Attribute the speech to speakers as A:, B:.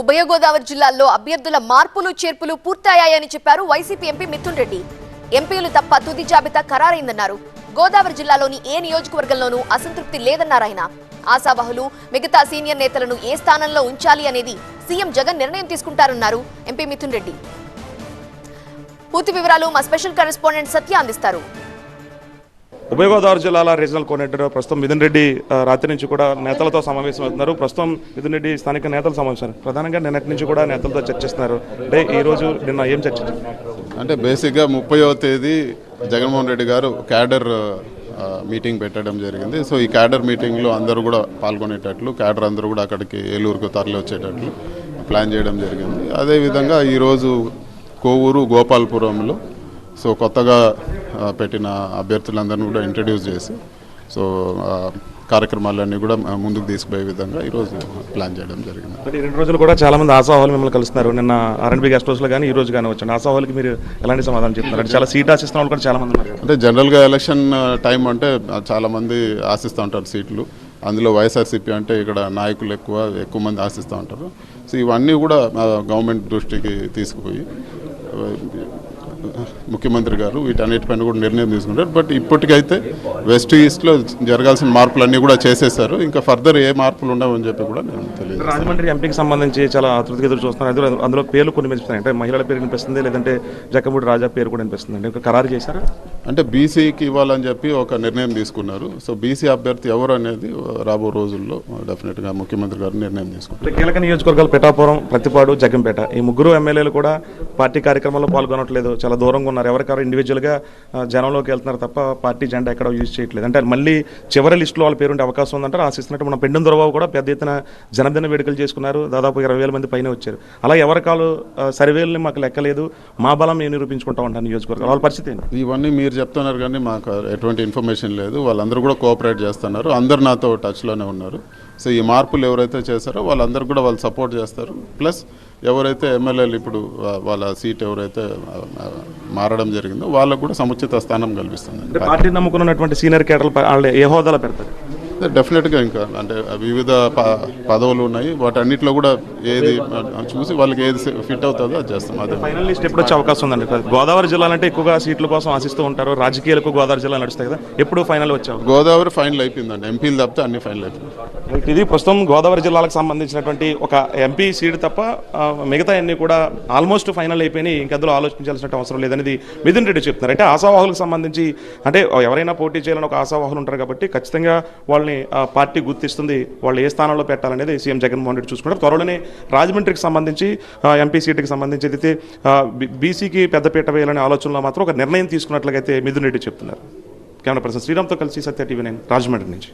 A: ఉభయ గోదావరి జిల్లాల్లో అభ్యర్థుల మార్పులు చేర్పులు పూర్తయ్యాయని చెప్పారు వైసీపీ ఎంపీ మిథున్ రెడ్డి. ఎంపీలు తప్ప తుది జాబితా ఖరారైందన్నారు. గోదావరి జిల్లాలోని ఏ నియోజకవర్గంలోనూ అసంతృప్తి లేదన్నారు ఆయన ఆశావహులు మిగతా సీనియర్ నేతలను ఏ స్థానంలో ఉంచాలి అనేది సీఎం జగన్ నిర్ణయం తీసుకుంటారన్నారు ఎంపీ మిథున్ రెడ్డి. పూర్తి వివరాలు మా స్పెషల్ కరెస్పాండెంట్ సత్య అందిస్తారు.
B: ఉభయ గోదావరి జిల్లాల రీజనల్ కోఆర్డినేటర్ ప్రస్తుతం మిథున్ రెడ్డి రాత్రి నుంచి కూడా నేతలతో సమావేశం అవుతున్నారు. ప్రస్తుతం మిథున్ రెడ్డి స్థానిక నేతల సమావేశం ప్రధానంగా నిన్నటి నుంచి కూడా నేతలతో చర్చిస్తున్నారు. అంటే ఈ రోజు నిన్న ఏం చర్చ
C: అంటే బేసిక్గా ముప్పైవ తేదీ జగన్మోహన్ రెడ్డి గారు క్యాడర్ మీటింగ్ పెట్టడం జరిగింది. సో ఈ క్యాడర్ మీటింగ్లో అందరూ కూడా పాల్గొనేటట్లు క్యాడర్ అందరూ కూడా అక్కడికి ఏలూరుకు తరలి వచ్చేటట్లు ప్లాన్ చేయడం జరిగింది. అదేవిధంగా ఈరోజు కోవూరు గోపాల్పురంలో సో కొత్తగా పెట్టిన అభ్యర్థులందరినీ కూడా ఇంట్రడ్యూస్ చేసి సో కార్యక్రమాలన్నీ కూడా ముందుకు తీసుకుపోయే విధంగా ఈరోజు ప్లాన్ చేయడం జరిగింది.
B: మరి ఈ రెండు రోజులు కూడా చాలా మంది ఆశావాహులు మిమ్మల్ని కలుస్తున్నారు. నిన్న ఆర్ఎన్బి గెస్ట్ హౌస్లో కానీ ఈ రోజు కానీ వచ్చాను. ఆశావాహులకి మీరు ఎలాంటి సమాధానం చెప్తున్నారు? అంటే చాలా సీట్ ఆశిస్తున్న వాళ్ళు కూడా చాలా మంది ఉన్నారు.
C: అంటే జనరల్గా ఎలక్షన్ టైం అంటే చాలా మంది ఆశిస్తూ ఉంటారు సీట్లు. అందులో వైఎస్ఆర్సీపీ అంటే ఇక్కడ నాయకులు ఎక్కువ ఎక్కువ మంది ఆశిస్తూ ఉంటారు. సో ఇవన్నీ కూడా గవర్నమెంట్ దృష్టికి తీసుకుపోయి ముఖ్యమంత్రి గారు వీటన్నిటిపైన కూడా నిర్ణయం తీసుకుంటారు బట్ ఇప్పటికైతే వెస్ట్ ఈస్ట్లో జరగాల్సిన మార్పులన్నీ కూడా చేసేసారు ఇంకా ఫర్దర్ ఏ మార్పులు ఉండవని చెప్పి కూడా నేను తెలియదు
B: రాజమండ్రి ఎంపీకి సంబంధించి చాలా ఆతృతగా ఎదురు చూస్తున్నారు. అందులో అందులో పేర్లు కొన్ని వినిపిస్తున్నాయి అంటే మహిళల పేరు వినిపిస్తుంది లేదంటే జక్కమూడి రాజా పేరు కూడా వినిపిస్తుంది. అంటే ఇంకా ఖరారు చేశారా?
C: అంటే బీసీకి ఇవ్వాలని చెప్పి ఒక నిర్ణయం తీసుకున్నారు. సో బీసీ అభ్యర్థి ఎవరు అనేది రాబో రోజుల్లో డెఫినెట్గా ముఖ్యమంత్రి గారు నిర్ణయం తీసుకుంటారు.
B: కీలక నియోజకవర్గాలు పిఠాపురం ప్రతిపాడు జగ్గంపేట ఈ ముగ్గురు ఎమ్మెల్యేలు కూడా పార్టీ కార్యక్రమంలో పాల్గొనట్లేదు. చాలా దూరంగా ఉన్నారు. ఎవరికారు ఇండివిజువల్గా జనంలోకి వెళ్తున్నారు తప్ప పార్టీ జెండా ఎక్కడ యూజ్ చేయట్లేదు. అంటే మళ్ళీ చివరి లిస్టులో వాళ్ళ పేరు ఉండే అవకాశం ఉందంటారు ఆశిస్తున్నట్టు మన పెండు దొరబాబు కూడా పెద్ద ఎత్తున జనదిన వేడుకలు చేసుకున్నారు. దాదాపు ఇరవై వేల మంది పైన వచ్చారు. అలా ఎవరికాలు ఆ, సర్వేలని మాకు లెక్కలేదు. మా బలం మేము నిరూపించుకుంటా ఉంటాను నియోజకవర్గం వాళ్ళ పరిస్థితి ఏంటి?
C: ఇవన్నీ మీరు చెప్తున్నారు కానీ మాకు ఎటువంటి ఇన్ఫర్మేషన్ లేదు. వాళ్ళందరూ కూడా కోఆపరేట్ చేస్తున్నారు. అందరు నాతో టచ్లోనే ఉన్నారు. సో ఈ మార్పులు ఎవరైతే చేశారో వాళ్ళందరూ కూడా వాళ్ళు సపోర్ట్ చేస్తారు. ప్లస్ ఎవరైతే ఎమ్మెల్యేలు ఇప్పుడు వాళ్ళ సీట్ ఎవరైతే మారడం జరిగిందో వాళ్ళకు కూడా సముచిత స్థానం కల్పిస్తుంది.
B: పార్టీ నమ్ముకున్నటువంటి సీనియర్ కేటర్లు ఏ హోదాలో పెడతారు?
C: డెఫినెట్గా ఇంకా. అంటే వివిధ పదవులు ఉన్నాయి. వాటన్నిటిలో కూడా ఏది చూసి వాళ్ళకి ఏది ఫిట్ అవుతుందో అది చేస్తాం. అదే.
B: ఫైనల్ లిస్ట్ ఎప్పుడు వచ్చే అవకాశం ఉందండి? గోదావరి జిల్లాలంటే ఎక్కువగా సీట్ల కోసం ఆశిస్తూ ఉంటారు. రాజకీయాలకు గోదావరి జిల్లా నడుస్తాయి కదా. ఎప్పుడు ఫైనల్ వచ్చే అవకాశం?
C: గోదావరి ఫైనల్ అయిపోయిందండి. ఎంపీలు తప్పితే అన్ని ఫైనల్ అయిపోయింది
B: ఇది ప్రస్తుతం గోదావరి జిల్లాలకు సంబంధించినటువంటి ఒక ఎంపీ సీట్ తప్ప మిగతా అన్ని కూడా ఆల్మోస్ట్ ఫైనల్ అయిపోయినాయి. ఇంకెందులో ఆలోచించాల్సిన అవసరం లేదనేది మిథున్ రెడ్డి చెప్తున్నారు. అంటే ఆశావాహులకు సంబంధించి అంటే ఎవరైనా పోటీ చేయాలని ఒక ఆశావాహులు ఉంటారు కాబట్టి ఖచ్చితంగా వాళ్ళని పార్టీ గుర్తిస్తుంది వాళ్ళు ఏ స్థానంలో పెట్టాలనేది సీఎం జగన్మోహన్ రెడ్డి చూసుకుంటారు. త్వరలోనే రాజమండ్రికి సంబంధించి ఎంపీ సీటుకి సంబంధించి అయితే బీసీకి పెద్దపీట వేయాలనే ఆలోచనలో మాత్రం ఒక నిర్ణయం తీసుకున్నట్లయితే మిథున్ రెడ్డి చెప్తున్నారు. కెమెరా పర్సన్ శ్రీరామ్తో కలిసి సత్య టీవీ నైన్ రాజమండ్రి నుంచి.